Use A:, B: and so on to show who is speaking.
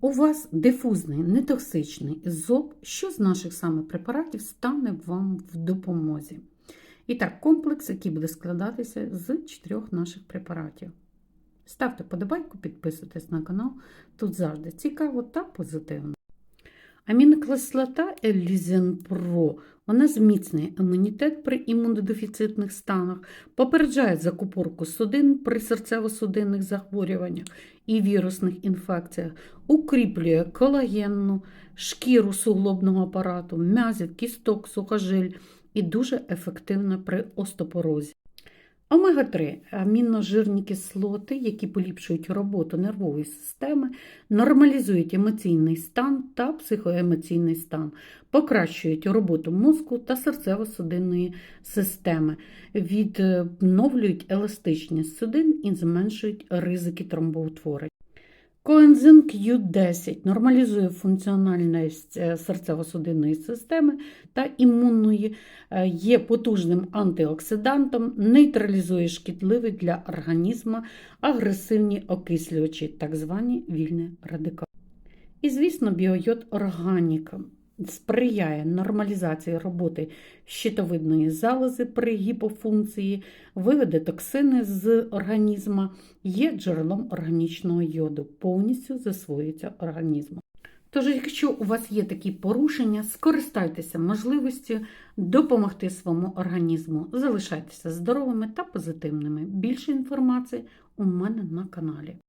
A: у вас дифузний, нетоксичний зоб, що з наших саме препаратів стане вам в допомозі. І так, комплекс, який буде складатися з чотирьох наших препаратів. Ставте подобайку, підписуйтесь на канал. Тут завжди цікаво та позитивно. Амінокислота Елізен Про вона зміцнює імунітет при імунодефіцитних станах, попереджає закупорку судин при серцево-судинних захворюваннях і вірусних інфекціях, укріплює колагенну, шкіру суглобного апарату, м'язів, кісток, сухожиль і дуже ефективна при остеопорозі. Омега-3 аміножирні кислоти, які поліпшують роботу нервової системи, нормалізують емоційний стан та психоемоційний стан, покращують роботу мозку та серцево-судинної системи, відновлюють еластичність судин і зменшують ризики тромбоутворень. Коензим Q10 нормалізує функціональність е, серцево-судинної системи та імунної, е, є потужним антиоксидантом, нейтралізує шкідливі для організму агресивні окислювачі, так звані вільні радикали. І, звісно, біойод органіка сприяє нормалізації роботи щитовидної залози при гіпофункції, виведе токсини з організму, є джерелом органічного йоду, повністю засвоюється організмом. Тож, якщо у вас є такі порушення, скористайтеся можливістю допомогти своєму організму, залишайтеся здоровими та позитивними. Більше інформації у мене на каналі.